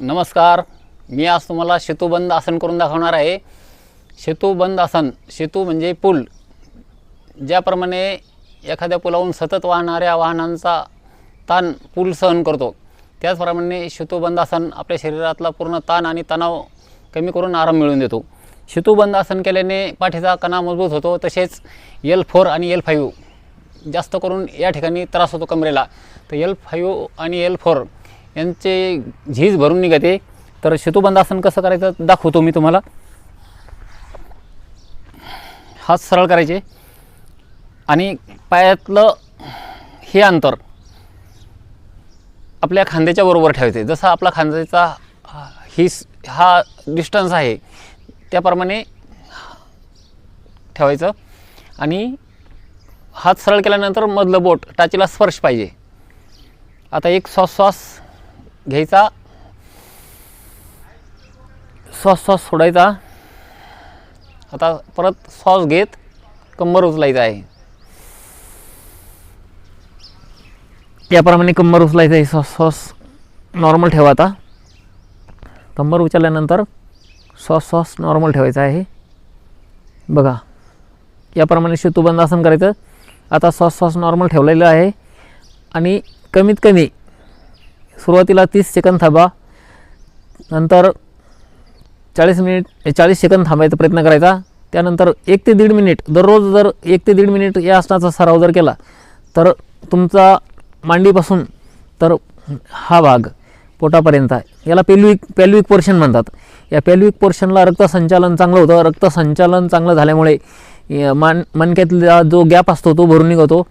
नमस्कार. मी आज तुम्हाला शेतूबंद आसन करून दाखवणार आहे. सेतूबंद आसन सेतू म्हणजे पूल. ज्याप्रमाणे एखाद्या पुलावरून सतत वाहणाऱ्या वाहनांचा ताण पूल सहन करतो. त्याचप्रमाणे शेतूबंद आसन आपल्या शरीरातला पूर्ण ताण आणि तणाव कमी करून आराम मिळवून देतो. सेतूबंद आसन केल्याने पाठीचा कणा मजबूत होतो तसेच एल फोर आणि एल फाईव्ह जास्त करून या ठिकाणी त्रास होतो कमरेला. तर एल फाईव्ह आणि एल फोर यांचे झीज भरून निघते. तर सेतूबंद आसन कसं करायचं? दाखवतो मी तुम्हाला. हात सरळ करायचे. आणि पायातलं हे अंतर आपल्या खांद्याच्या बरोबर ठेवायचे. जसा आपला खांद्याचा हा- ही हा डिस्टन्स आहे त्याप्रमाणे ठेवायचं. आणि हात सरळ केल्यानंतर मधलं बोट टाचीला स्पर्श पाहिजे. आता एक श्वास श्वास घ्यायचा. श्वास श्वास सोडायचा. आता परत श्वास घेत कंबर उचलायचा आहे. याप्रमाणे कंबर उचलायचा आहे श्वास श्वास नॉर्मल ठेवा आता. कंबर उचलल्यानंतर श्वास श्वास नॉर्मल ठेवायचा आहे. बघा याप्रमाणे शेतूबंद आसन करायचं. आता श्वास श्वास नॉर्मल ठेवलेलं आहे. आणि कमीत कमी सुरुवातीला तीस सेकंद थांबा. नंतर चाळीस मिनिट चाळीस सेकंद थांबायचा प्रयत्न करायचा. त्यानंतर एक ते दीड मिनिट दररोज जर एक ते दीड मिनिट या आसनाचा सराव जर केला तर तुमचा मांडीपासून तर हा भाग पोटापर्यंत आहे. याला पेल्विक पेल्विक पोर्शन म्हणतात. या पेल्विक पोर्शनला रक्तसंचालन चांगलं होतं. रक्तसंचालन चांगलं झाल्यामुळे मान मणक्यातला जो गॅप असतो तो भरून निघतो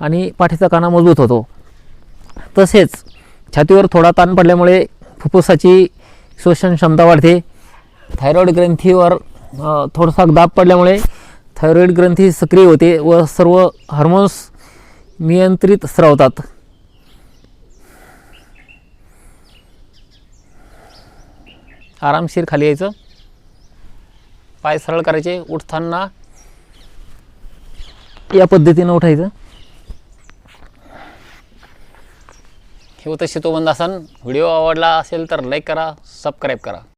आणि पाठीचा काना मजबूत होतो. तसेच छातीवर थोडा ताण पडल्यामुळे फुफ्फुसाची श्वसन क्षमता वाढते. थायरॉईड ग्रंथीवर थोडासा दाब पडल्यामुळे थायरॉईड ग्रंथी सक्रिय होते व सर्व हार्मोन्स नियंत्रित स्रावतात. आरामशीर खाली यायचं. पाय सरळ करायचे उठताना या पद्धतीनं उठायचं. हे होतं शितोबंद आसन व्हिडिओ आवडला असेल तर लाईक करा सबस्क्राईब करा.